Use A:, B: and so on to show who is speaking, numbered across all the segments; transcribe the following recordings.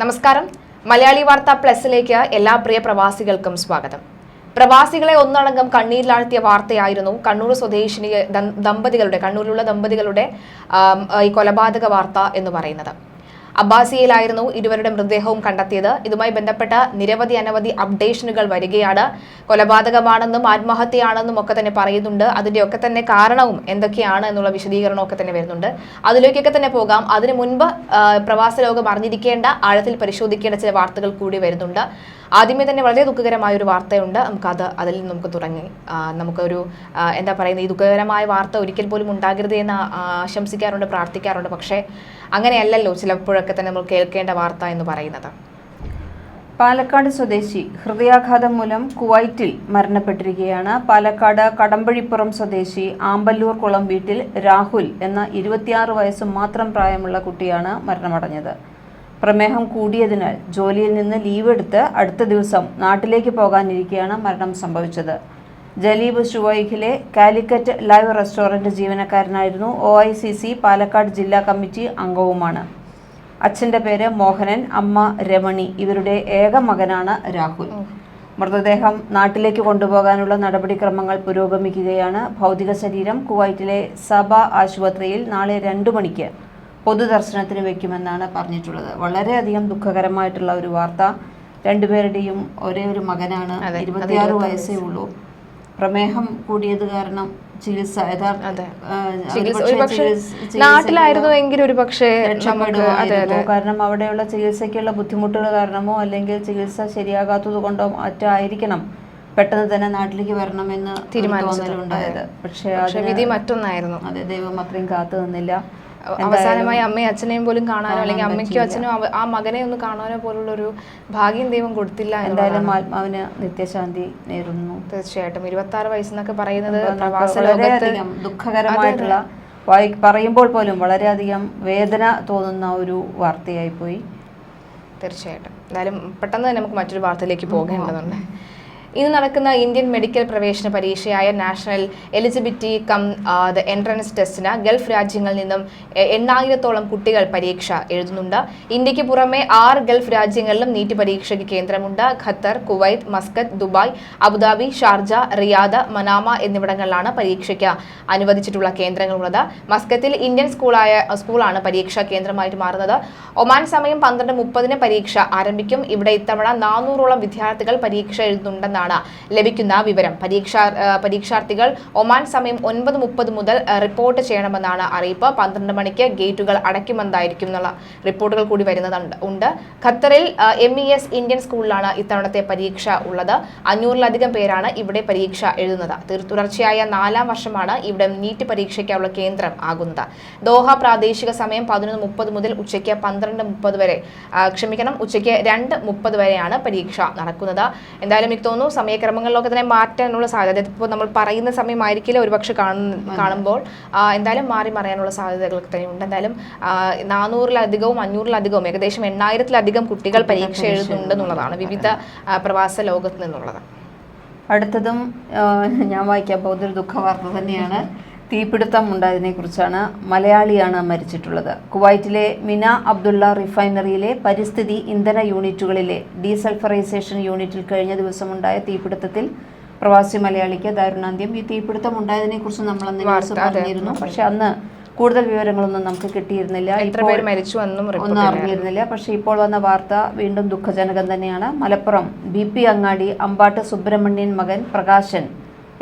A: നമസ്കാരം. മലയാളി വാർത്ത പ്ലസിലേക്ക് എല്ലാ പ്രിയ പ്രവാസികൾക്കും സ്വാഗതം. പ്രവാസികളെ ഒന്നടങ്കം കണ്ണീരിലാഴ്ത്തിയ വാർത്തയായിരുന്നു കണ്ണൂർ സ്വദേശിനി ദമ്പതികളുടെ കണ്ണൂരിലുള്ള ദമ്പതികളുടെ ഈ കൊലപാതക വാർത്ത എന്ന് പറയുന്നത്. അബ്ബാസിയയിലായിരുന്നു ഇരുവരുടെ മൃതദേഹവും കണ്ടെത്തിയത്. ഇതുമായി ബന്ധപ്പെട്ട നിരവധി അനവധി അപ്ഡേഷനുകൾ വരികയാണ്. കൊലപാതകമാണെന്നും ആത്മഹത്യയാണെന്നും ഒക്കെ തന്നെ പറയുന്നുണ്ട്. അതിന്റെ ഒക്കെ തന്നെ കാരണവും എന്തൊക്കെയാണ് എന്നുള്ള വിശദീകരണമൊക്കെ തന്നെ വരുന്നുണ്ട്. അതിലേക്കൊക്കെ തന്നെ പോകാം. അതിനു മുൻപ് പ്രവാസ ലോകം അറിഞ്ഞിരിക്കേണ്ട ആഴത്തിൽ പരിശോധിക്കേണ്ട ചില വാർത്തകൾ കൂടി വരുന്നുണ്ട്. ആദ്യമേ തന്നെ വളരെ ദുഃഖകരമായ ഒരു വാർത്തയുണ്ട്. നമുക്കത് അതിൽ നിന്ന് നമുക്ക് തുടങ്ങി. നമുക്കൊരു എന്താ പറയുന്നത് ഈ ദുഃഖകരമായ വാർത്ത ഒരിക്കൽ പോലും ഉണ്ടാകരുത് എന്ന് ആശംസിക്കാറുണ്ട് പ്രാർത്ഥിക്കാറുണ്ട്. പക്ഷേ അങ്ങനെയല്ലല്ലോ ചിലപ്പോഴൊക്കെ തന്നെ നമ്മൾ കേൾക്കേണ്ട വാർത്ത എന്ന് പറയുന്നത്.
B: പാലക്കാട് സ്വദേശി ഹൃദയാഘാതം മൂലം കുവൈറ്റിൽ മരണപ്പെട്ടിരിക്കുകയാണ്. പാലക്കാട് കടമ്പഴിപ്പുറം സ്വദേശി ആമ്പല്ലൂർ കുളം വീട്ടിൽ രാഹുൽ എന്ന ഇരുപത്തിയാറ് വയസ്സ് മാത്രം പ്രായമുള്ള കുട്ടിയാണ് മരണമടഞ്ഞത്. പ്രമേഹം കൂടിയതിനാൽ ജോലിയിൽ നിന്ന് ലീവ് എടുത്ത് അടുത്ത ദിവസം നാട്ടിലേക്ക് പോകാനിരിക്കെയാണ് മരണം സംഭവിച്ചത്. ജലീബ് ഷുവൈഖിലെ Calicut live restaurant ജീവനക്കാരനായിരുന്നു O I C C Palakkad ജില്ലാ കമ്മിറ്റി അംഗവുമാണ്. അച്ഛന്റെ പേര് മോഹനൻ അമ്മ രമണി ഇവരുടെ ഏക മകനാണ് രാഹുൽ. മൃതദേഹം നാട്ടിലേക്ക് കൊണ്ടുപോകാനുള്ള നടപടിക്രമങ്ങൾ പുരോഗമിക്കുകയാണ്. ഭൗതിക ശരീരം കുവൈറ്റിലെ സബ ആശുപത്രിയിൽ നാളെ രണ്ടു മണിക്ക് പൊതുദർശനത്തിന് വെക്കുമെന്നാണ് പറഞ്ഞിട്ടുള്ളത്. വളരെയധികം ദുഃഖകരമായിട്ടുള്ള ഒരു വാർത്ത. രണ്ടുപേരുടെയും ഒരേ ഒരു മകനാണ്. ഇരുപത്തിയാറ് വയസ്സേ ഉള്ളൂ. പ്രമേഹം കൂടിയത് കാരണം ചികിത്സ
A: നാട്ടിലായിരുന്നുവെങ്കിൽ ഒരു പക്ഷേ
B: കാരണം അവിടെയുള്ള ചികിത്സയ്ക്കുള്ള ബുദ്ധിമുട്ടുകൾ കാരണമോ അല്ലെങ്കിൽ ചികിത്സ ശരിയാകാത്തത് കൊണ്ടോ മറ്റായിരിക്കണം പെട്ടെന്ന് തന്നെ നാട്ടിലേക്ക് വരണമെന്ന് തീരുമാനിച്ചിട്ടുണ്ടായത് പക്ഷെ
A: വിധി മറ്റൊന്നായിരുന്നു.
B: അതെ ദൈവം അത്രയും കാത്തു നിന്നില്ല.
A: അവസാനമായി അമ്മയും അച്ഛനെയും പോലും കാണാനോ അല്ലെങ്കിൽ അമ്മയ്ക്കോ അച്ഛനോ ആ മകനെ ഒന്ന് കാണാനോ പോലുള്ള ഒരു ഭാഗ്യം ദൈവം കൊടുത്തില്ല
B: എന്തായാലും ആത്മാവിന് നിത്യശാന്തി നേരുന്നു.
A: തീർച്ചയായിട്ടും. ഇരുപത്തി ആറ് വയസ്സെന്നൊക്കെ പറയുന്നത് പ്രവാസ ലോകത്ത്
B: ദുഃഖകരമായിട്ടുള്ള പറയുമ്പോൾ പോലും വളരെയധികം വേദന തോന്നുന്ന ഒരു വാർത്തയായി പോയി.
A: തീർച്ചയായിട്ടും. എന്തായാലും പെട്ടെന്ന് തന്നെ നമുക്ക് മറ്റൊരു വാർത്തയിലേക്ക് പോകേണ്ടതുണ്ട്. ഇന്ന് നടക്കുന്ന ഇന്ത്യൻ മെഡിക്കൽ പ്രവേശന പരീക്ഷയായ national eligibility cum the entrance ടെസ്റ്റിന് ഗൾഫ് രാജ്യങ്ങളിൽ നിന്നും എണ്ണായിരത്തോളം കുട്ടികൾ പരീക്ഷ എഴുതുന്നുണ്ട്. ഇന്ത്യയ്ക്ക് പുറമെ ആറ് ഗൾഫ് രാജ്യങ്ങളിലും നീറ്റ് പരീക്ഷയ്ക്ക് കേന്ദ്രമുണ്ട്. Qatar Kuwait Muscat Dubai Abu Dhabi Sharjah Riyadh Manama എന്നിവിടങ്ങളിലാണ് പരീക്ഷയ്ക്ക് അനുവദിച്ചിട്ടുള്ള കേന്ദ്രങ്ങളുള്ളത്. മസ്കത്തിൽ ഇന്ത്യൻ സ്കൂളായ സ്കൂളാണ് പരീക്ഷാ കേന്ദ്രമായിട്ട് മാറുന്നത്. ഒമാൻ സമയം പന്ത്രണ്ട് മുപ്പതിന് പരീക്ഷ ആരംഭിക്കും. ഇവിടെ ഇത്തവണ നാനൂറോളം വിദ്യാർത്ഥികൾ പരീക്ഷ എഴുതുന്നുണ്ടെന്നാണ് ലഭിക്കുന്ന വിവരം. പരീക്ഷാ പരീക്ഷാർത്ഥികൾ ഒമാൻ സമയം ഒൻപത് മുപ്പത് മുതൽ റിപ്പോർട്ട് ചെയ്യണമെന്നാണ് അറിയിപ്പ്. പന്ത്രണ്ട് മണിക്ക് ഗേറ്റുകൾ അടയ്ക്കുമെന്നായിരിക്കും എന്നുള്ള റിപ്പോർട്ടുകൾ കൂടി വരുന്നതുണ്ട് ഉണ്ട്. ഖത്തറിൽ എം ഇ എസ് ഇന്ത്യൻ സ്കൂളിലാണ് ഇത്തവണത്തെ പരീക്ഷ ഉള്ളത്. അഞ്ഞൂറിലധികം പേരാണ് ഇവിടെ പരീക്ഷ എഴുതുന്നത്. തുടർച്ചയായ നാലാം വർഷമാണ് ഇവിടെ നീറ്റ് പരീക്ഷയ്ക്കുള്ള കേന്ദ്രം ആകുന്നത്. ദോഹ പ്രാദേശിക സമയം പതിനൊന്ന് മുപ്പത് മുതൽ ഉച്ചയ്ക്ക് പന്ത്രണ്ട് മുപ്പത് വരെ. ക്ഷമിക്കണം ഉച്ചയ്ക്ക് രണ്ട് മുപ്പത് വരെയാണ് പരീക്ഷ നടക്കുന്നത്. എന്തായാലും എനിക്ക് തോന്നുന്നു സമയക്രമങ്ങളിലൊക്കെ തന്നെ മാറ്റാനുള്ള സാധ്യത. ഇപ്പോൾ നമ്മൾ പറയുന്ന സമയമായിരിക്കില്ല ഒരുപക്ഷെ കാണുന്ന കാണുമ്പോൾ. എന്തായാലും മാറി മറിയാനുള്ള സാധ്യതകളൊക്കെ തന്നെ ഉണ്ട് എന്തായാലും നാനൂറിലധികവും അഞ്ഞൂറിലധികവും ഏകദേശം എണ്ണായിരത്തിലധികം കുട്ടികൾ പരീക്ഷ എഴുതുന്നുണ്ട് എന്നുള്ളതാണ് വിവിധ പ്രവാസ ലോകത്ത് നിന്നുള്ളത്.
B: അടുത്തതും ഞാൻ വായിക്കാൻ പോകുന്ന ഒരു ദുഃഖവാർത്ത തന്നെയാണ്. തീപിടുത്തം ഉണ്ടായതിനെ കുറിച്ചാണ് മലയാളിയാണ് മരിച്ചിട്ടുള്ളത്. കുവൈറ്റിലെ മിന അബ്ദുള്ള റിഫൈനറിയിലെ പരിസ്ഥിതി ഇന്ധന യൂണിറ്റുകളിലെ ഡീസൾഫറൈസേഷൻ യൂണിറ്റിൽ കഴിഞ്ഞ ദിവസമുണ്ടായ തീപിടുത്തത്തിൽ പ്രവാസി മലയാളിക്ക് ദാരുണാന്ത്യം. ഈ തീപിടുത്തം ഉണ്ടായതിനെ കുറിച്ച് നമ്മൾ അന്ന് ന്യൂസ് പറഞ്ഞിരുന്നു. പക്ഷെ അന്ന് കൂടുതൽ വിവരങ്ങളൊന്നും നമുക്ക് കിട്ടിയിരുന്നില്ല.
A: മരിച്ചു
B: ഒന്നും അറിഞ്ഞിരുന്നില്ല. പക്ഷേ ഇപ്പോൾ വന്ന വാർത്ത വീണ്ടും ദുഃഖജനകം തന്നെയാണ്. മലപ്പുറം ബി പി അങ്ങാടി അമ്പാട്ട് സുബ്രഹ്മണ്യൻ മകൻ പ്രകാശൻ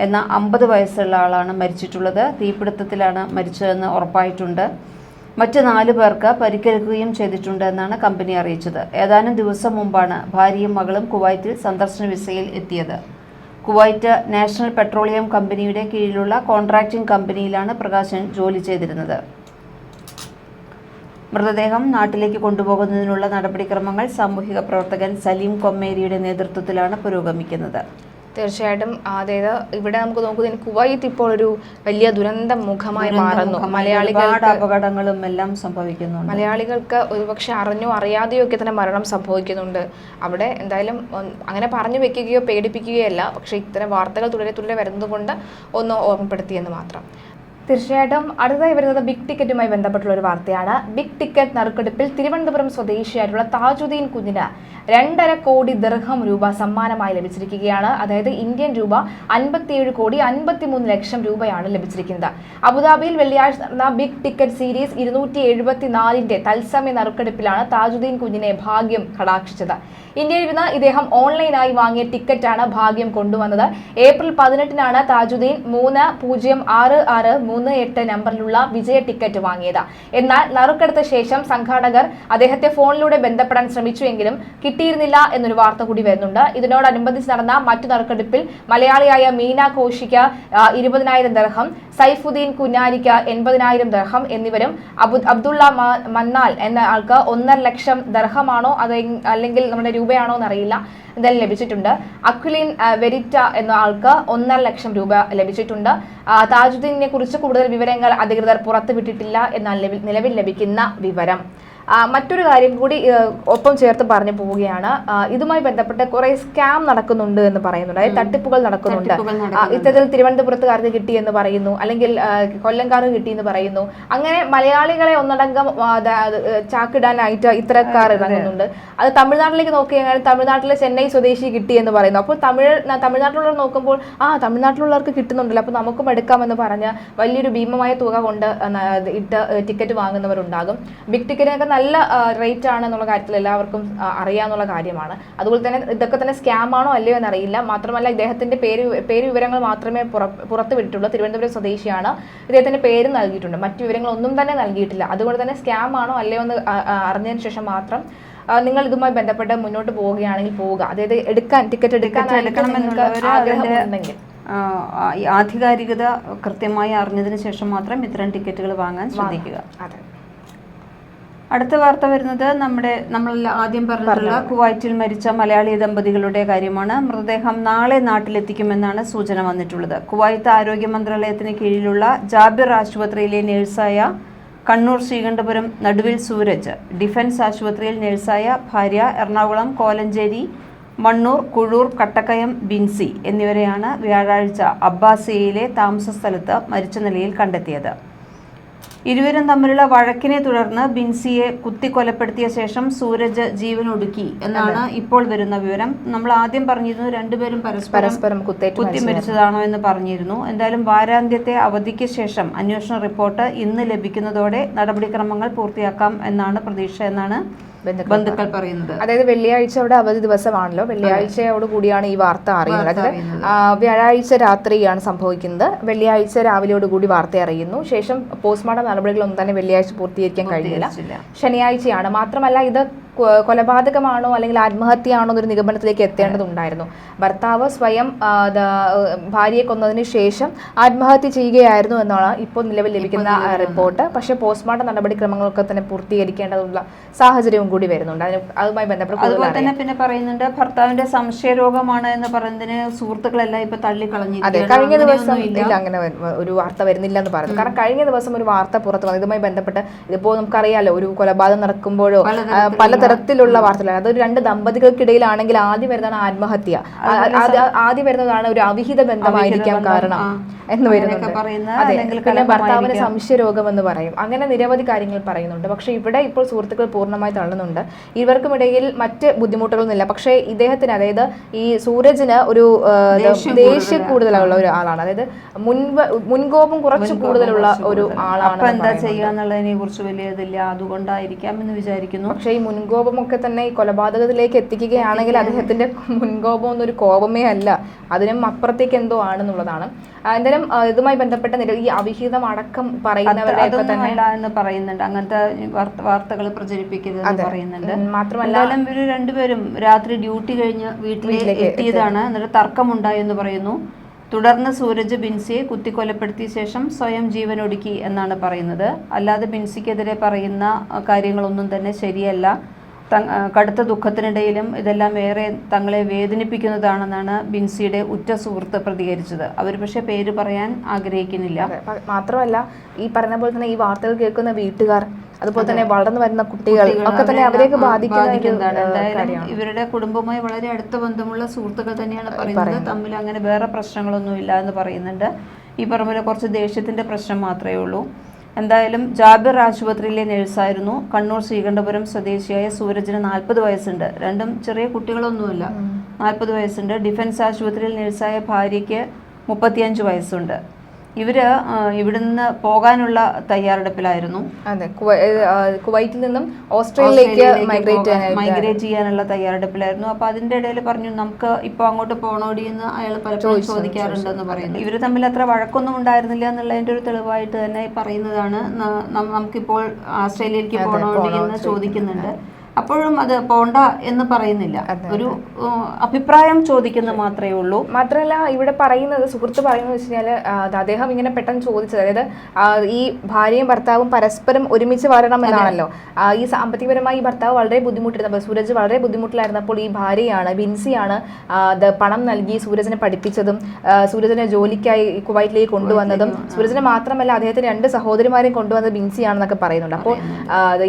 B: എന്ന അമ്പത് വയസ്സുള്ള ആളാണ് മരിച്ചിട്ടുള്ളത്. തീപിടുത്തത്തിലാണ് മരിച്ചതെന്ന് ഉറപ്പായിട്ടുണ്ട്. മറ്റ് നാല് പേർക്ക് പരിക്കേൽക്കുകയും ചെയ്തിട്ടുണ്ട് എന്നാണ് കമ്പനി അറിയിച്ചത്. ഏതാനും ദിവസം മുമ്പാണ് ഭാര്യയും മകളും കുവൈത്തിൽ സന്ദർശന വിസയിൽ എത്തിയത്. കുവൈറ്റ് നാഷണൽ പെട്രോളിയം കമ്പനിയുടെ കീഴിലുള്ള കോൺട്രാക്റ്റിംഗ് കമ്പനിയിലാണ് പ്രകാശൻ ജോലി ചെയ്തിരുന്നത്. മൃതദേഹം നാട്ടിലേക്ക് കൊണ്ടുപോകുന്നതിനുള്ള നടപടിക്രമങ്ങൾ സാമൂഹിക പ്രവർത്തകൻ സലീം കൊമ്മേരിയുടെ നേതൃത്വത്തിലാണ് പുരോഗമിക്കുന്നത്.
A: തീർച്ചയായിട്ടും അതായത് ഇവിടെ നമുക്ക് നോക്കുന്നതിന് കുവൈത്ത് ഇപ്പോൾ ഒരു വലിയ ദുരന്ത മുഖമായി മാറുന്നു.
B: മലയാളികൾ
A: മലയാളികൾക്ക്
B: അപകടങ്ങളും എല്ലാം സംഭവിക്കുന്നു
A: മലയാളികൾക്ക് ഒരുപക്ഷെ അറിഞ്ഞോ അറിയാതെയോ ഒക്കെ തന്നെ മരണം സംഭവിക്കുന്നുണ്ട്. അവിടെ എന്തായാലും അങ്ങനെ പറഞ്ഞു വെക്കുകയോ പേടിപ്പിക്കുകയോ അല്ല പക്ഷേ ഇത്തരം വാർത്തകൾ തുടരെ തുടരെ വരുന്നതുകൊണ്ട് ഒന്ന് ഓർമ്മപ്പെടുത്തിയെന്ന് മാത്രം. തീർച്ചയായിട്ടും അടുത്തായി വരുന്നത് ബിഗ് ടിക്കറ്റുമായി ബന്ധപ്പെട്ടുള്ള ഒരു വാർത്തയാണ്. ബിഗ് ടിക്കറ്റ് നറുക്കെടുപ്പിൽ തിരുവനന്തപുരം സ്വദേശിയായിട്ടുള്ള താജുദ്ദീൻ കുഞ്ഞിന് രണ്ടര കോടി ദർഹം രൂപ സമ്മാനമായി ലഭിച്ചിരിക്കുകയാണ്. അതായത് ഇന്ത്യൻ രൂപ അൻപത്തിയേഴ് കോടി അൻപത്തിമൂന്ന് ലക്ഷം രൂപയാണ് ലഭിച്ചിരിക്കുന്നത്. അബുദാബിയിൽ വെള്ളിയാഴ്ച നടന്ന ബിഗ് ടിക്കറ്റ് സീരീസ് ഇരുന്നൂറ്റി എഴുപത്തിനാലിന്റെ തത്സമയ നറുക്കെടുപ്പിലാണ് താജുദ്ദീൻ കുഞ്ഞിനെ ഭാഗ്യം കടാക്ഷിച്ചത്. ഇന്ത്യയിൽ നിന്ന് ഇദ്ദേഹം ഓൺലൈനായി വാങ്ങിയ ടിക്കറ്റാണ് ഭാഗ്യം കൊണ്ടുവന്നത്. ഏപ്രിൽ പതിനെട്ടിനാണ് താജുദ്ദീൻ മൂന്ന് പൂജ്യം ആറ് ആറ് മൂന്ന് എട്ട് നമ്പറിലുള്ള വിജയ ടിക്കറ്റ് വാങ്ങിയത്. എന്നാൽ നറുക്കെടുത്ത ശേഷം സംഘാടകർ അദ്ദേഹത്തെ ഫോണിലൂടെ ബന്ധപ്പെടാൻ ശ്രമിച്ചുവെങ്കിലും കിട്ടിയിരുന്നില്ല എന്നൊരു വാർത്ത കൂടി വരുന്നുണ്ട്. ഇതിനോടനുബന്ധിച്ച് നടന്ന മറ്റു നറുക്കെടുപ്പിൽ മലയാളിയായ മീന കോശിക്ക് ഇരുപതിനായിരം ദർഹം സൈഫുദ്ദീൻ കുഞ്ഞാലിക്ക് എൺപതിനായിരം ദർഹം എന്നിവരും അബു അബ്ദുള്ള മന്നാൽ എന്ന ആൾക്ക് ഒന്നര ലക്ഷം ദർഹമാണോ അത് അല്ലെങ്കിൽ നമ്മുടെ രൂപയാണോ എന്നറിയില്ല. എന്തായാലും ലഭിച്ചിട്ടുണ്ട്. അക്വിലിൻ വെരിറ്റ എന്ന ആൾക്ക് ഒന്നര ലക്ഷം രൂപ ലഭിച്ചിട്ടുണ്ട്. താജുദ്ദീനെ കുറിച്ച് കൂടുതൽ വിവരങ്ങൾ അധികൃതർ പുറത്തുവിട്ടിട്ടില്ല എന്നാൽ നിലവിൽ- ലഭിക്കുന്ന വിവരം. മറ്റൊരു കാര്യം കൂടി ഒപ്പം ചേർത്ത് പറഞ്ഞു പോവുകയാണ്. ഇതുമായി ബന്ധപ്പെട്ട് കുറെ സ്കാം നടക്കുന്നുണ്ട് എന്ന് പറയുന്നുണ്ട്. അതായത് തട്ടിപ്പുകൾ നടക്കുന്നുണ്ട്. ഇത്തരത്തിൽ തിരുവനന്തപുരത്തുകാർക്ക് കിട്ടി എന്ന് പറയുന്നു. അല്ലെങ്കിൽ കൊല്ലംകാർ കൊല്ലംകാർക്ക് കിട്ടി എന്ന് പറയുന്നു. അങ്ങനെ മലയാളികളെ ഒന്നടങ്കം ചാക്കിടാനായിട്ട് ഇത്തരക്കാർ ഇറങ്ങുന്നുണ്ട്. അത് തമിഴ്നാട്ടിലേക്ക് നോക്കുകയാണെങ്കിൽ തമിഴ്നാട്ടിലെ ചെന്നൈ സ്വദേശി കിട്ടി എന്ന് പറയുന്നു. അപ്പോൾ തമിഴ് തമിഴ്നാട്ടിലുള്ളവർ നോക്കുമ്പോൾ ആ തമിഴ്നാട്ടിലുള്ളവർക്ക് കിട്ടുന്നുണ്ടല്ലോ. അപ്പോൾ നമുക്കും എടുക്കാമെന്ന് പറഞ്ഞ് വലിയൊരു ഭീമമായ തുക കൊണ്ട് ഇട്ട് ടിക്കറ്റ് വാങ്ങുന്നവരുണ്ടാകും. ബിഗ് ടിക്കറ്റിനൊക്കെ നല്ല റേറ്റ് ആണ് എന്നുള്ള കാര്യത്തിൽ എല്ലാവർക്കും അറിയാമെന്നുള്ള കാര്യമാണ്. അതുപോലെ തന്നെ ഇതൊക്കെ തന്നെ സ്കാം ആണോ അല്ലയോ എന്നറിയില്ല. മാത്രമല്ല ഇദ്ദേഹത്തിന്റെ പേര് പേര് വിവരങ്ങൾ മാത്രമേ പുറ- പുറത്ത് വിട്ടിട്ടുള്ളൂ. തിരുവനന്തപുരം സ്വദേശിയാണ്. ഇദ്ദേഹത്തിന്റെ പേര് നൽകിയിട്ടുണ്ട്. മറ്റു വിവരങ്ങൾ ഒന്നും തന്നെ നൽകിയിട്ടില്ല. അതുകൊണ്ട് തന്നെ സ്കാം ആണോ അല്ലയോ എന്ന് അറിഞ്ഞതിന് ശേഷം മാത്രം നിങ്ങൾ ഇതുമായി ബന്ധപ്പെട്ട് മുന്നോട്ട് പോവുകയാണെങ്കിൽ പോവുക. അതായത് എടുക്കാൻ ടിക്കറ്റ് എടുക്കാൻ
B: ആഗ്രഹമുണ്ടെങ്കിൽ ആധികാരികത കൃത്യമായി അറിഞ്ഞതിന് ശേഷം മാത്രം ഇത്തരം ടിക്കറ്റുകൾ വാങ്ങാൻ ശ്രദ്ധിക്കുക.
A: അതെ.
B: അടുത്ത വാർത്ത വരുന്നത് നമ്മുടെ നമ്മൾ ആദ്യം പറഞ്ഞിട്ടുള്ള കുവൈറ്റിൽ മരിച്ച മലയാളി ദമ്പതികളുടെ കാര്യമാണ്. മൃതദേഹം നാളെ നാട്ടിലെത്തിക്കുമെന്നാണ് സൂചന വന്നിട്ടുള്ളത്. കുവൈത്ത് ആരോഗ്യ മന്ത്രാലയത്തിന് കീഴിലുള്ള ജാബിർ ആശുപത്രിയിലെ നഴ്സായ കണ്ണൂർ ശ്രീകണ്ഠപുരം നടുവിൽ സൂരജ് ഡിഫൻസ് ആശുപത്രിയിൽ നഴ്സായ ഭാര്യ എറണാകുളം കോലഞ്ചേരി മണ്ണൂർ കുഴൂർ കട്ടക്കയം ബിൻസി എന്നിവരെയാണ് വ്യാഴാഴ്ച അബ്ബാസിയയിലെ താമസ സ്ഥലത്ത് മരിച്ച നിലയിൽ കണ്ടെത്തിയത്. ഇരുവരും തമ്മിലുള്ള വഴക്കിനെ തുടർന്ന് ബിൻസിയെ കുത്തിക്കൊലപ്പെടുത്തിയ ശേഷം സൂരജ് ജീവനൊടുക്കി എന്നാണ് ഇപ്പോൾ വരുന്ന വിവരം. നമ്മൾ ആദ്യം പറഞ്ഞിരുന്നു രണ്ടുപേരും പരസ്പരം കുത്തി മരിച്ചതാണോ എന്ന് പറഞ്ഞിരുന്നു. എന്തായാലും വാരാന്ത്യത്തെ അവധിക്ക് ശേഷം അന്വേഷണ റിപ്പോർട്ട് ഇന്ന് ലഭിക്കുന്നതോടെ നടപടിക്രമങ്ങൾ പൂർത്തിയാക്കാം എന്നാണ് പ്രതീക്ഷ എന്നാണ്
A: ബന്ധുക്കൾ
B: പറയുന്നത്.
A: അതായത് വെള്ളിയാഴ്ച അവിടെ അവധി ദിവസമാണല്ലോ. വെള്ളിയാഴ്ചയോട് കൂടിയാണ് ഈ വാർത്ത അറിയുന്നത്. അതായത് വ്യാഴാഴ്ച രാത്രിയാണ് സംഭവിക്കുന്നത്. വെള്ളിയാഴ്ച രാവിലെയോട് കൂടി വാർത്ത അറിയുന്നു. ശേഷം പോസ്റ്റ്മോർട്ടം നടപടികളൊന്നും തന്നെ വെള്ളിയാഴ്ച പൂർത്തീകരിക്കാൻ കഴിഞ്ഞില്ല. ശനിയാഴ്ചയാണ്. മാത്രമല്ല ഇത് കൊലപാതകമാണോ അല്ലെങ്കിൽ ആത്മഹത്യയാണോ എന്നൊരു നിഗമനത്തിലേക്ക് എത്തേണ്ടതുണ്ടായിരുന്നു. ഭർത്താവ് സ്വയം ഭാര്യയെ കൊന്നതിന് ശേഷം ആത്മഹത്യ ചെയ്യുകയായിരുന്നു എന്നാണ് ഇപ്പോൾ നിലവിൽ ലഭിക്കുന്ന റിപ്പോർട്ട്. പക്ഷേ പോസ്റ്റ്മോർട്ടം നടപടിക്രമങ്ങളൊക്കെ തന്നെ പൂർത്തീകരിക്കേണ്ടതുള്ള സാഹചര്യവും കൂടി വരുന്നുണ്ട്. അതിന് അതുമായി ബന്ധപ്പെട്ട്
B: അതുപോലെ തന്നെ പിന്നെ പറയുന്നുണ്ട് ഭർത്താവിന്റെ സംശയ രോഗമാണ് എന്ന് പറയുന്നതിന് സുഹൃത്തുക്കളെല്ലാം ഇപ്പൊ
A: തള്ളിക്കളഞ്ഞു
B: അതെ
A: കഴിഞ്ഞ ദിവസം ഇല്ല. അങ്ങനെ ഒരു വാർത്ത വരുന്നില്ല എന്ന് പറഞ്ഞു കാരണം കഴിഞ്ഞ ദിവസം ഒരു വാർത്ത പുറത്ത് വന്നു. ഇതുമായി ബന്ധപ്പെട്ട് ഇതിപ്പോ നമുക്കറിയാലോ ഒരു കൊലപാതകം നടക്കുമ്പോഴോ പലതരത്തിലുള്ള വാർത്തകളാണ്. അതൊരു രണ്ട് ദമ്പതികൾക്കിടയിലാണെങ്കിൽ ആദ്യം വരുന്നതാണ് ആത്മഹത്യ. ആദ്യം വരുന്നതാണ് ഒരു അവിഹിത ബന്ധമായിരിക്കാം കാരണം എന്ന് വരുന്നുണ്ട്.
B: പറയുന്ന
A: അതെ പിന്നെ ഭർത്താവിന്. സംശയരോഗം എന്ന് പറയും. അങ്ങനെ നിരവധി കാര്യങ്ങൾ പറയുന്നുണ്ട്. പക്ഷെ ഇവിടെ ഇപ്പോൾ സുഹൃത്തുക്കൾ പൂർണമായി തള്ളുന്നുണ്ട് ഇവർക്കും ഇടയിൽ മറ്റ് ബുദ്ധിമുട്ടുകളൊന്നുമില്ല. പക്ഷേ ഇദ്ദേഹത്തിന് അതായത് ഈ സൂരജിന് ഒരു
B: ദേഷ്യ
A: കൂടുതലുള്ള ഒരു ആളാണ് അതായത് മുൻപ് മുൻകോപം കുറച്ച് കൂടുതലുള്ള ഒരു ആളാണ്
B: എന്താ ചെയ്യാന്നുള്ളതിനെ കുറിച്ച് വലിയ ഇതില്ല. അതുകൊണ്ടായിരിക്കാം എന്ന് വിചാരിക്കുന്നു.
A: പക്ഷേ ഈ മുൻകോപമൊക്കെ തന്നെ ഈ കൊലപാതകത്തിലേക്ക് എത്തിക്കുകയാണെങ്കിൽ അദ്ദേഹത്തിന്റെ മുൻകോപം ഒന്നും ഒരു കോപമേ അല്ല. അതിനും അപ്പുറത്തേക്ക് എന്തോ ആണെന്നുള്ളതാണ് എന്തായാലും ഇതുമായി ബന്ധപ്പെട്ട നിരവധി ഈ അവിഹിതം അടക്കം പറയുന്നവരുടെ തന്നെ
B: എന്ന് പറയുന്നുണ്ട്. അങ്ങനത്തെ വാർത്തകൾ പ്രചരിപ്പിക്കരുത് എന്ന് പറയുന്നുണ്ട്.
A: മാത്രമല്ല
B: ഇവർ രണ്ടുപേരും രാത്രി ഡ്യൂട്ടി കഴിഞ്ഞ് വീട്ടിൽ എത്തിയതാണ്. എന്നിട്ട് തർക്കമുണ്ടായി എന്ന് പറയുന്നു. തുടർന്ന് സൂരജ് ബിൻസിയെ കുത്തിക്കൊലപ്പെടുത്തിയ ശേഷം സ്വയം ജീവനൊടുക്കി എന്നാണ് പറയുന്നത്. അല്ലാതെ ബിൻസിക്കെതിരെ പറയുന്ന കാര്യങ്ങളൊന്നും തന്നെ ശരിയല്ല. കടുത്ത ദുഃഖത്തിനിടയിലും ഇതെല്ലാം ഏറെ തങ്ങളെ വേദനിപ്പിക്കുന്നതാണെന്നാണ് ബിൻസിയുടെ ഉറ്റ സുഹൃത്ത് പ്രതികരിച്ചത്. അവർ പക്ഷേ പേര് പറയാൻ ആഗ്രഹിക്കുന്നില്ല.
A: മാത്രമല്ല ഈ പറഞ്ഞ പോലെ തന്നെ ഈ വാർത്തകൾ കേൾക്കുന്ന വീട്ടുകാർ അതുപോലെ തന്നെ വളർന്നു വരുന്ന കുട്ടികൾ ഒക്കെ തന്നെ അവരെയൊക്കെ ബാധിക്കുന്ന
B: ഇവരുടെ കുടുംബവുമായി വളരെ അടുത്ത ബന്ധമുള്ള സുഹൃത്തുക്കൾ തന്നെയാണ് പറയുന്നത്. തമ്മിൽ അങ്ങനെ വേറെ പ്രശ്നങ്ങളൊന്നും ഇല്ല എന്ന് പറയുന്നുണ്ട്. ഈ പറഞ്ഞ പോലെ കുറച്ച് ദേഷ്യത്തിന്റെ പ്രശ്നം മാത്രമേ ഉള്ളൂ. എന്തായാലും ജാബിർ ആശുപത്രിയിലെ നഴ്സായിരുന്നു. കണ്ണൂർ ശ്രീകണ്ഠപുരം സ്വദേശിയായ സൂരജിന് നാൽപ്പത് വയസ്സുണ്ട്. രണ്ടും ചെറിയ കുട്ടികളൊന്നുമില്ല. നാൽപ്പത് വയസ്സുണ്ട്. ഡിഫൻസ് ആശുപത്രിയിൽ നഴ്സായ ഭാര്യയ്ക്ക് മുപ്പത്തിയഞ്ച് വയസ്സുണ്ട്. ഇവർ ഇവിടുന്ന് പോകാനുള്ള തയ്യാറെടുപ്പിലായിരുന്നു.
A: അതെ കുവൈറ്റിൽ നിന്നും ഓസ്ട്രേലിയയിലേക്ക് മൈഗ്രേറ്റ്
B: മൈഗ്രേറ്റ് ചെയ്യാനുള്ള തയ്യാറെടുപ്പിലായിരുന്നു. അപ്പൊ അതിന്റെ ഇടയിൽ പറഞ്ഞു നമുക്ക് ഇപ്പൊ അങ്ങോട്ട് പോണോടി എന്ന് അയാൾ പലപ്പോഴും ചോദിക്കാറുണ്ടെന്ന് പറയുന്നു. ഇവർ തമ്മിൽ അത്ര വഴക്കൊന്നും ഉണ്ടായിരുന്നില്ല എന്നുള്ളതിന്റെ ഒരു തെളിവായിട്ട് തന്നെ പറയുന്നതാണ്. നമുക്കിപ്പോൾ ആസ്ട്രേലിയയിലേക്ക് പോണോടി എന്ന് ചോദിക്കുന്നുണ്ട്. അപ്പോഴും അത് പോണ്ട എന്ന് പറയുന്നില്ല. ഒരു അഭിപ്രായം ചോദിക്കുന്നത് മാത്രമേ ഉള്ളൂ.
A: മാത്രമല്ല ഇവിടെ പറയുന്നത് സുഹൃത്ത് പറയുന്നത് വെച്ച് കഴിഞ്ഞാൽ അദ്ദേഹം ഇങ്ങനെ പെട്ടെന്ന് ചോദിച്ചത്. അതായത് ഈ ഭാര്യയും ഭർത്താവും പരസ്പരം ഒരുമിച്ച് വരണം എന്നാണല്ലോ. ഈ സാമ്പത്തികപരമായി ഈ ഭർത്താവ് വളരെ ബുദ്ധിമുട്ടിരുന്നപ്പോൾ സൂരജ് വളരെ ബുദ്ധിമുട്ടിലായിരുന്നപ്പോൾ ഈ ഭാര്യയാണ് ബിൻസിയാണ് പണം നൽകി സൂരജിനെ പഠിപ്പിച്ചതും സൂരജിനെ ജോലിക്കായി കുവൈറ്റിലേക്ക് കൊണ്ടുവന്നതും സൂരജിനെ മാത്രമല്ല അദ്ദേഹത്തിന് രണ്ട് സഹോദരിമാരെയും കൊണ്ടുവന്നത് ബിൻസിയാണെന്നൊക്കെ പറയുന്നുണ്ട്. അപ്പോൾ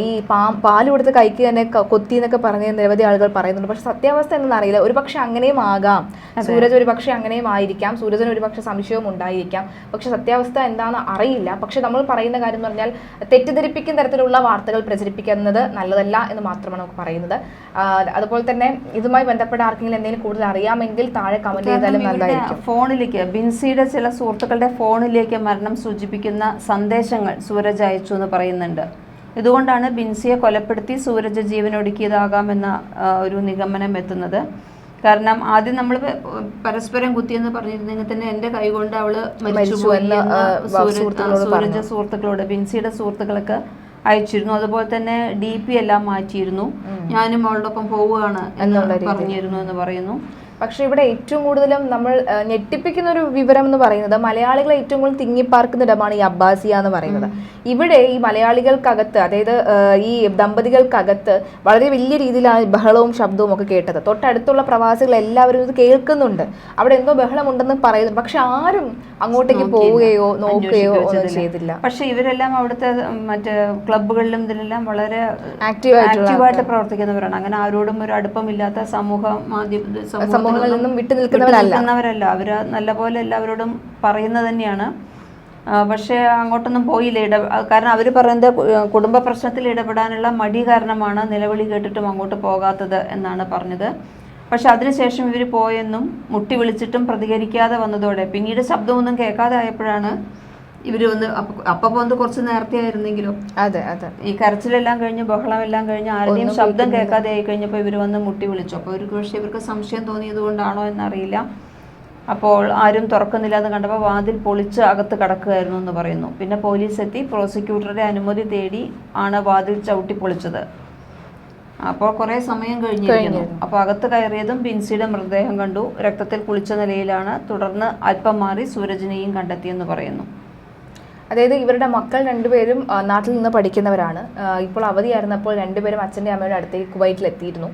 A: ഈ പാ പാൽ കൊടുത്ത് കൈക്ക് തന്നെ കൊത്തി എന്നൊക്കെ പറഞ്ഞ് നിരവധി ആളുകൾ പറയുന്നുണ്ട്. പക്ഷെ സത്യാവസ്ഥ എന്നൊന്നും അറിയില്ല. ഒരു പക്ഷെ അങ്ങനെയും ആകാം. സൂരജ് ഒരു പക്ഷെ അങ്ങനെയും ആയിരിക്കാം. സൂരജിന് ഒരു പക്ഷെ സംശയവും ഉണ്ടായിരിക്കാം. പക്ഷെ സത്യാവസ്ഥ എന്താണെന്ന് അറിയില്ല. പക്ഷെ നമ്മൾ പറയുന്ന കാര്യം എന്ന് പറഞ്ഞാൽ തെറ്റിദ്ധരിപ്പിക്കുന്ന തരത്തിലുള്ള വാർത്തകൾ പ്രചരിപ്പിക്കുന്നത് നല്ലതല്ല എന്ന് മാത്രമാണ് നമുക്ക് പറയുന്നത്. അതുപോലെ തന്നെ ഇതുമായി ബന്ധപ്പെട്ട ആർക്കെങ്കിലും എന്തെങ്കിലും കൂടുതൽ അറിയാമെങ്കിൽ താഴെ കമന്റ് ചെയ്താലും
B: നന്നായിരിക്കും
A: നല്ലതായിരിക്കും.
B: ഫോണിലേക്ക് ബിൻസിയുടെ ചില സുഹൃത്തുക്കളുടെ ഫോണിലേക്ക് മരണം സൂചിപ്പിക്കുന്ന സന്ദേശങ്ങൾ സൂരജ് അയച്ചു എന്ന് പറയുന്നുണ്ട്. ഇതുകൊണ്ടാണ് ബിൻസിയെ കൊലപ്പെടുത്തി സൂരജ് ജീവനൊടുക്കിയതാകാമെന്ന ആ, ഒരു നിഗമനം എത്തുന്നത്. കാരണം ആദ്യം നമ്മൾ പരസ്പരം കുത്തിയെന്ന് പറഞ്ഞിരുന്നെങ്കിൽ തന്നെ എന്റെ കൈകൊണ്ട്
A: അവൾ
B: സൂരജ് സുഹൃത്തുക്കളോട് ബിൻസിയുടെ സുഹൃത്തുക്കൾക്ക് അയച്ചിരുന്നു. അതുപോലെ തന്നെ ഡി പി എല്ലാം മാറ്റിയിരുന്നു. ഞാനും അവളുടെ ഒപ്പം പോവുകയാണ് എന്ന് പറഞ്ഞിരുന്നു എന്ന് പറയുന്നു.
A: പക്ഷെ ഇവിടെ ഏറ്റവും കൂടുതലും നമ്മൾ ഞെട്ടിപ്പിക്കുന്ന ഒരു വിവരം എന്ന് പറയുന്നത് മലയാളികളെ ഏറ്റവും കൂടുതൽ തിങ്ങിപ്പാർക്കുന്ന ഇടമാണ് ഈ അബ്ബാസിയ എന്ന് പറയുന്നത്. ഇവിടെ ഈ മലയാളികൾക്കകത്ത് അതായത് ഈ ദമ്പതികൾക്കകത്ത് വളരെ വലിയ രീതിയിലാണ് ബഹളവും ശബ്ദവും ഒക്കെ കേട്ടത്. തൊട്ടടുത്തുള്ള പ്രവാസികൾ എല്ലാവരും ഇത് കേൾക്കുന്നുണ്ട്. അവിടെ എന്തോ ബഹളമുണ്ടെന്ന് പറയുന്നു. പക്ഷെ ആരും അങ്ങോട്ടേക്ക് പോവുകയോ നോക്കുകയോ ഒന്നും ചെയ്തില്ല.
B: പക്ഷെ ഇവരെല്ലാം അവിടുത്തെ മറ്റേ ക്ലബ്ബുകളിലും ഇതിലെല്ലാം വളരെ
A: ആക്റ്റീവ്
B: ആക്റ്റീവായിട്ട് പ്രവർത്തിക്കുന്നവരാണ്. അങ്ങനെ ആരോടും ഒരു അടുപ്പമില്ലാത്ത സമൂഹ മാധ്യമ
A: സമൂഹങ്ങളിൽ നിന്നും വിട്ടു നിൽക്കുന്നവരല്ല.
B: അവർ അവർ നല്ലപോലെ എല്ലാവരോടും പറയുന്നത് തന്നെയാണ്. പക്ഷേ അങ്ങോട്ടൊന്നും പോയില്ല. ഇട കാരണം അവർ പറയുന്നത് കുടുംബ പ്രശ്നത്തിൽ ഇടപെടാനുള്ള മടി കാരണമാണ് നിലവിളി കേട്ടിട്ടും അങ്ങോട്ട് പോകാത്തത് എന്നാണ് പറഞ്ഞത്. പക്ഷെ അതിനുശേഷം ഇവർ പോയെന്നും മുട്ടി വിളിച്ചിട്ടും പ്രതികരിക്കാതെ വന്നതോടെ പിന്നീട് ശബ്ദമൊന്നും കേൾക്കാതെ ആയപ്പോഴാണ് ഇവർ വന്ന് അപ്പ- അപ്പൊ വന്ന് കുറച്ച് നേരത്തെ ആയിരുന്നെങ്കിലും?
A: അതെ അതെ.
B: ഈ കരച്ചിലെല്ലാം കഴിഞ്ഞ് ബഹളമെല്ലാം കഴിഞ്ഞ് ആരുടെയും ശബ്ദം കേൾക്കാതെ ആയി കഴിഞ്ഞപ്പോൾ ഇവർ വന്ന് മുട്ടി വിളിച്ചു. അപ്പോൾ ഒരു പക്ഷേ ഇവർക്ക് സംശയം തോന്നിയത് കൊണ്ടാണോ എന്നറിയില്ല. അപ്പോൾ ആരും തുറക്കുന്നില്ല എന്ന് കണ്ടപ്പോൾ വാതിൽ പൊളിച്ച് അകത്ത് കടക്കുകയായിരുന്നു എന്ന് പറയുന്നു. പിന്നെ പോലീസ് എത്തി പ്രോസിക്യൂട്ടറുടെ അനുമതി തേടി ആണ് വാതിൽ ചവിട്ടി പൊളിച്ചത്. അപ്പോൾ കുറേ സമയം കഴിഞ്ഞിരിക്കുന്നു. അപ്പോൾ അകത്ത് കയറിയതും ബിൻസിയുടെ മൃതദേഹം കണ്ടു. രക്തത്തിൽ കുളിച്ച നിലയിലാണ്. തുടർന്ന് അല്പം മാറി സൂരജിനെയും കണ്ടെത്തിയെന്ന് പറയുന്നു.
A: അതായത് ഇവരുടെ മക്കൾ രണ്ടുപേരും നാട്ടിൽ നിന്ന് പഠിക്കുന്നവരാണ്. ഇപ്പോൾ അവധിയായിരുന്നപ്പോൾ രണ്ടുപേരും അച്ഛന്റെ അമ്മയുടെ അടുത്തേക്ക് കുവൈറ്റിൽ എത്തിയിരുന്നു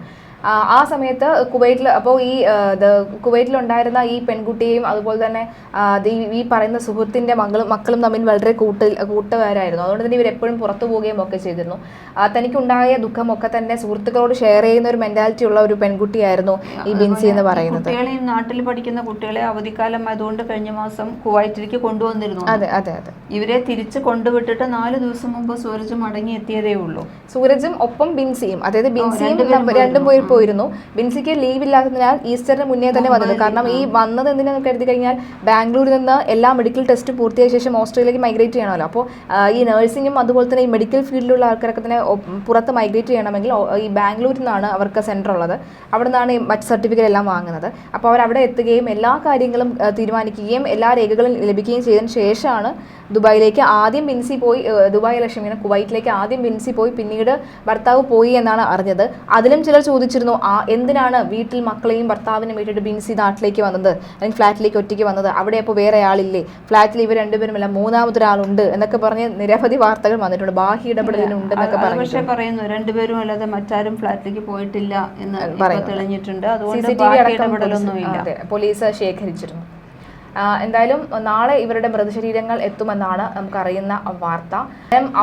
A: ആ, സമയത്ത് കുവൈറ്റിൽ അപ്പോൾ ഈ കുവൈറ്റിൽ ഉണ്ടായിരുന്ന കുവൈറ്റിലുണ്ടായിരുന്ന ഈ പെൺകുട്ടിയെയും അതുപോലെ തന്നെ ഈ- പറയുന്ന സുഹൃത്തിന്റെ മകളും മക്കളും തമ്മിൽ വളരെ കൂട്ടിൽ കൂട്ടുകാരായിരുന്നു. അതുകൊണ്ട് തന്നെ ഇവരെപ്പോഴും പുറത്തു പോവുകയും ഒക്കെ ചെയ്തിരുന്നു. തനിക്കുണ്ടായ ദുഃഖമൊക്കെ തന്നെ സുഹൃത്തുക്കളോട് ഷെയർ ചെയ്യുന്ന ഒരു മെന്റാലിറ്റി ഉള്ള ഒരു പെൺകുട്ടിയായിരുന്നു ഈ ബിൻസി എന്ന് പറയുന്നത്.
B: കുട്ടികളെ നാട്ടിൽ പഠിക്കുന്ന കുട്ടികളെ അവധിക്കാലം ആയതുകൊണ്ട് കഴിഞ്ഞ മാസം കുവൈറ്റിലേക്ക് കൊണ്ടുവന്നിരുന്നു.
A: അതെ അതെ അതെ.
B: ഇവരെ തിരിച്ച് കൊണ്ടുവിട്ടിട്ട് നാല് ദിവസം മുമ്പ് സൂരജ് മടങ്ങി എത്തിയതേ ഉള്ളൂ.
A: സൂരജും ഒപ്പം ബിൻസിയും അതായത് ബിൻസിയും രണ്ടും പേര് പോയിരുന്നു. ബിൻസിക്ക് ലീവ് ഇല്ലാത്തതിനാൽ ഈസ്റ്ററിന് മുന്നേ തന്നെ വന്നത്. കാരണം ഈ വന്നത് എന്തിനാന്ന് കരുതി കഴിഞ്ഞാൽ ബാംഗ്ലൂരിൽ നിന്ന് എല്ലാ മെഡിക്കൽ ടെസ്റ്റും പൂർത്തിയായ ശേഷം ഓസ്ട്രേലിയയിലേക്ക് മൈഗ്രേറ്റ് ചെയ്യണമല്ലോ. അപ്പോൾ ഈ നഴ്സിംഗും അതുപോലെ തന്നെ ഈ മെഡിക്കൽ ഫീൽഡിലുള്ള ആൾക്കാരൊക്കെ തന്നെ പുറത്ത് മൈഗ്രേറ്റ് ചെയ്യണമെങ്കിൽ ഈ ബാംഗ്ലൂരിൽ നിന്നാണ് അവർക്ക് സെന്റർ ഉള്ളത്. അവിടെ നിന്നാണ് ഈ മറ്റ് സർട്ടിഫിക്കറ്റ് എല്ലാം വാങ്ങുന്നത്. അപ്പോൾ അവർ അവിടെ എത്തുകയും എല്ലാ കാര്യങ്ങളും തീരുമാനിക്കുകയും എല്ലാ രേഖകളും ലഭിക്കുകയും ചെയ്തതിന് ശേഷമാണ് ദുബായിലേക്ക് ആദ്യം ബിൻസി പോയി ദുബായ് ലക്ഷ്മി കുവൈറ്റിലേക്ക് ആദ്യം ബിൻസി പോയി പിന്നീട് ഭർത്താവ് പോയി എന്നാണ് അറിഞ്ഞത്. അതിലും ചിലർ ചോദിച്ചിരുന്നു ആ എന്തിനാണ് വീട്ടിൽ മക്കളെയും ഭർത്താവിനെയും വീട്ടിട്ട് ബിൻസി നാട്ടിലേക്ക് വന്നത്? അല്ലെങ്കിൽ ഫ്ലാറ്റിലേക്ക് ഒറ്റയ്ക്ക് വന്നത്? അവിടെ അപ്പോൾ വേറെ ആളില്ലേ? ഫ്ലാറ്റിൽ ഇവർ രണ്ടുപേരുമല്ല മൂന്നാമതൊരാളുണ്ട് എന്നൊക്കെ പറഞ്ഞ് നിരവധി വാർത്തകൾ വന്നിട്ടുണ്ട്. ബാഹ്യ ഇടപെടലുണ്ട് എന്നൊക്കെ പറഞ്ഞു
B: പക്ഷേ പറയുന്നു രണ്ടുപേരും അല്ലാതെ മറ്റാരും ഫ്ലാറ്റിലേക്ക് പോയിട്ടില്ല എന്ന് തെളിഞ്ഞിട്ടുണ്ട്. അതുകൊണ്ട്
A: പോലീസ്- ശേഖരിച്ചിരുന്നു. എന്തായാലും നാളെ ഇവരുടെ മൃതശരീരങ്ങൾ എത്തുമെന്നാണ് നമുക്കറിയുന്ന വാർത്ത.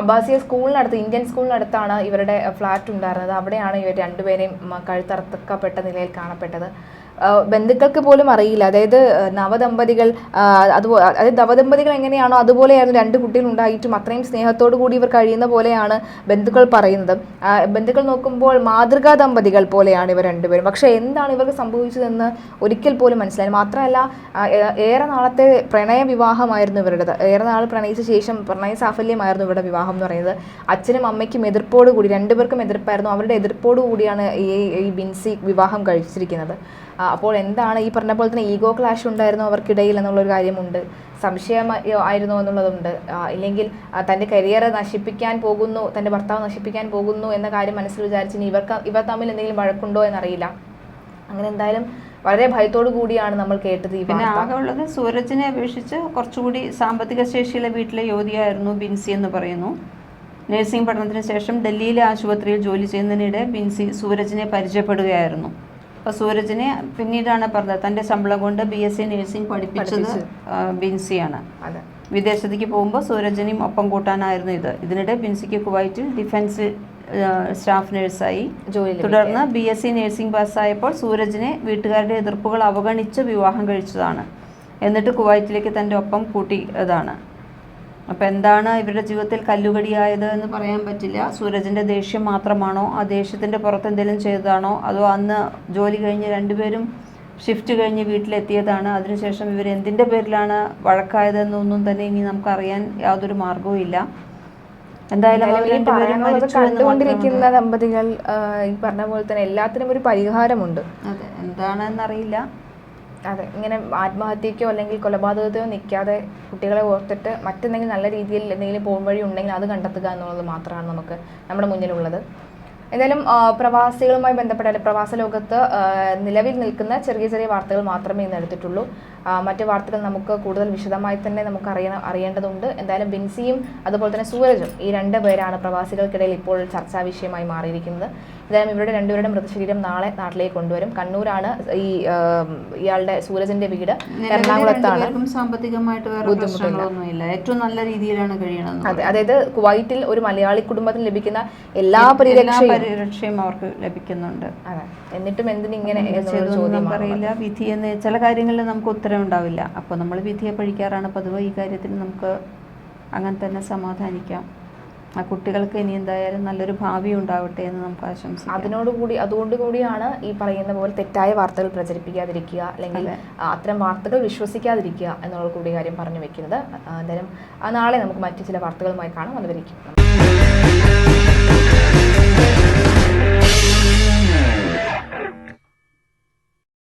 A: അബ്ബാസിയ സ്കൂളിനടുത്ത് ഇന്ത്യൻ സ്കൂളിനടുത്താണ് ഇവരുടെ ഫ്ലാറ്റ് ഉണ്ടായിരുന്നത്. അവിടെയാണ് ഇവർ രണ്ടുപേരെയും കഴുത്തറത്തക്കപ്പെട്ട നിലയിൽ കാണപ്പെട്ടത്. ബന്ധുക്കൾക്ക് പോലും അറിയില്ല. അതായത് നവദമ്പതികൾ അതുപോലെ അതായത് നവദമ്പതികൾ എങ്ങനെയാണോ അതുപോലെയായിരുന്നു രണ്ട് കുട്ടികൾ ഉണ്ടായിട്ടും അത്രയും സ്നേഹത്തോടു കൂടി ഇവർ കഴിയുന്ന പോലെയാണ് ബന്ധുക്കൾ പറയുന്നത്. ബന്ധുക്കൾ നോക്കുമ്പോൾ മാതൃകാ ദമ്പതികൾ പോലെയാണ് ഇവർ രണ്ടുപേരും. പക്ഷേ എന്താണ് ഇവർക്ക് സംഭവിച്ചതെന്ന് ഒരിക്കൽ പോലും മനസ്സിലായി മാത്രമല്ല ഏറെ നാളത്തെ പ്രണയ വിവാഹമായിരുന്നു ഇവരുടേത്. ഏറെ നാൾ പ്രണയിച്ച ശേഷം പ്രണയ സാഫല്യമായിരുന്നു ഇവരുടെ വിവാഹം എന്ന് പറയുന്നത്. അച്ഛനും അമ്മയ്ക്കും എതിർപ്പോടുകൂടി രണ്ടുപേർക്കും എതിർപ്പായിരുന്നു. അവരുടെ എതിർപ്പോടു കൂടിയാണ് ഈ ബിൻസി വിവാഹം കഴിച്ചിരിക്കുന്നത്. അപ്പോൾ എന്താണ് ഈ പറഞ്ഞ പോലെ തന്നെ ഈഗോ ക്ലാഷ് ഉണ്ടായിരുന്നു അവർക്കിടയിൽ എന്നുള്ളൊരു കാര്യമുണ്ട്. സംശയം ആയിരുന്നു എന്നുള്ളതുണ്ട്. ഇല്ലെങ്കിൽ തന്റെ കരിയർ നശിപ്പിക്കാൻ പോകുന്നു തന്റെ ഭർത്താവ് നശിപ്പിക്കാൻ പോകുന്നു എന്ന കാര്യം മനസ്സിൽ വിചാരിച്ച് ഇനി ഇവർക്ക് ഇവർ തമ്മിൽ എന്തെങ്കിലും വഴക്കുണ്ടോ എന്നറിയില്ല. അങ്ങനെ എന്തായാലും വളരെ ഭയത്തോടു കൂടിയാണ് നമ്മൾ കേട്ടത്
B: പിന്നെ ആകെ ഉള്ളത് സൂരജിനെ അപേക്ഷിച്ച് കുറച്ചുകൂടി സാമ്പത്തിക ശേഷിയുള്ള വീട്ടിലെ യുവതിയായിരുന്നു ബിൻസി എന്ന് പറയുന്നു. നഴ്സിംഗ് പഠനത്തിന് ശേഷം ഡൽഹിയിലെ ആശുപത്രിയിൽ ജോലി ചെയ്യുന്നതിനിടെ ബിൻസി സൂരജിനെ പരിചയപ്പെടുകയായിരുന്നു. അപ്പോൾ സൂരജിനെ പിന്നീടാണ് പറഞ്ഞത്. തന്റെ ശമ്പളം കൊണ്ട് ബി എസ് സി നഴ്സിംഗ് പഠിപ്പിച്ചത് ബിൻസിയാണ്. വിദേശത്തേക്ക് പോകുമ്പോൾ സൂരജിനെയും ഒപ്പം കൂട്ടാനായിരുന്നു ഇത്. ഇതിനിടെ ബിൻസിക്ക് കുവൈറ്റിൽ ഡിഫൻസ് സ്റ്റാഫ് നഴ്സായി
A: ജോലി
B: തുടർന്ന് ബി എസ് സി നഴ്സിംഗ് പാസ്സായപ്പോൾ സൂരജിനെ വീട്ടുകാരുടെ എതിർപ്പുകൾ അവഗണിച്ച് വിവാഹം കഴിച്ചതാണ്. എന്നിട്ട് കുവൈറ്റിലേക്ക് തന്റെ ഒപ്പം കൂട്ടിയതാണ് അപ്പോൾ എന്താണ് ഇവരുടെ ജീവിതത്തിൽ കല്ലുകടിയായത് എന്ന് പറയാൻ പറ്റില്ല. സൂരജിന്റെ ദേഷ്യം മാത്രമാണോ? ആ ദേഷ്യത്തിന്റെ പുറത്ത് എന്തെങ്കിലും ചെയ്തതാണോ? അതോ അന്ന് ജോലി കഴിഞ്ഞ് രണ്ടുപേരും ഷിഫ്റ്റ് കഴിഞ്ഞ് വീട്ടിലെത്തിയതാണ്? അതിനുശേഷം ഇവർ എന്തിന്റെ പേരിലാണ് വഴക്കായതെന്നൊന്നും തന്നെ ഇനി നമുക്കറിയാൻ യാതൊരു മാർഗവും ഇല്ല. എന്തായാലും
A: കണ്ടുകൊണ്ടിരിക്കുന്ന ദമ്പതികൾ ഈ പറഞ്ഞ പോലെ തന്നെ എല്ലാത്തിനും ഒരു പരിഹാരമുണ്ട്.
B: അതെ. എന്താണെന്നറിയില്ല.
A: അതെ ഇങ്ങനെ ആത്മഹത്യക്കോ അല്ലെങ്കിൽ കൊലപാതകത്തെയോ നിൽക്കാതെ കുട്ടികളെ ഓർത്തിട്ട് മറ്റെന്തെങ്കിലും നല്ല രീതിയിൽ എന്തെങ്കിലും പോകും വഴി ഉണ്ടെങ്കിൽ അത് കണ്ടെത്തുക എന്നുള്ളത് മാത്രമാണ് നമുക്ക് നമ്മുടെ മുന്നിലുള്ളത്. എന്തായാലും പ്രവാസികളുമായി ബന്ധപ്പെട്ട പ്രവാസ ലോകത്ത് നിലവിൽ നിൽക്കുന്ന ചെറിയ ചെറിയ വാർത്തകൾ മാത്രമേ ഇന്ന് എടുത്തിട്ടുള്ളൂ. മറ്റ് വാർത്തകൾ നമുക്ക് കൂടുതൽ വിശദമായി തന്നെ നമുക്ക് അറിയണം അറിയേണ്ടതുണ്ട്. എന്തായാലും ബിൻസിയും അതുപോലെ തന്നെ സൂരജും ഈ രണ്ട് പേരാണ് പ്രവാസികൾക്കിടയിൽ ഇപ്പോൾ ചർച്ചാ വിഷയമായി മാറിയിരിക്കുന്നത്. എന്തായാലും ഇവരുടെ രണ്ടുപേരുടെ മൃതശരീരം നാളെ നാട്ടിലേക്ക് കൊണ്ടുവരും. കണ്ണൂരാണ് ഈ ഇയാളുടെ സൂരജിന്റെ വീട്. എറണാകുളത്താണ്.
B: സാമ്പത്തികമായിട്ട് ഏറ്റവും നല്ല രീതിയിലാണ്
A: അതെ അതായത് കുവൈറ്റിൽ ഒരു മലയാളി കുടുംബത്തിന് ലഭിക്കുന്ന എല്ലാ പരിരക്ഷയും
B: അവർക്ക് ലഭിക്കുന്നുണ്ട്.
A: അതെ. എന്നിട്ടും എന്തിനിങ്ങനെ
B: ഇങ്ങനെ
A: ചോദ്യം
B: പറയില്ല വിധി എന്ന് ചില കാര്യങ്ങളിൽ നമുക്ക് ഉത്തരം ഉണ്ടാവില്ല. അപ്പോൾ നമ്മൾ വിധിയെ പഴിക്കാറാണ്. പതിവ് ഈ കാര്യത്തിൽ നമുക്ക് അങ്ങനെ തന്നെ സമാധാനിക്കാം. ആ കുട്ടികൾക്ക് ഇനി എന്തായാലും നല്ലൊരു ഭാവി ഉണ്ടാവട്ടെ എന്ന് നമുക്ക് ആശംസിക്കാം.
A: അതിനോടുകൂടി അതുകൊണ്ട് കൂടിയാണ് ഈ പറയുന്ന പോലെ തെറ്റായ വാർത്തകൾ പ്രചരിപ്പിക്കാതിരിക്കുക അല്ലെങ്കിൽ അത്തരം വാർത്തകൾ വിശ്വസിക്കാതിരിക്കുക എന്നുള്ള കൂടി കാര്യം പറഞ്ഞു വെക്കുന്നത്. എന്തായാലും നാളെ നമുക്ക് മറ്റു ചില വാർത്തകളുമായി കാണാം. അതുവരെയ്ക്കും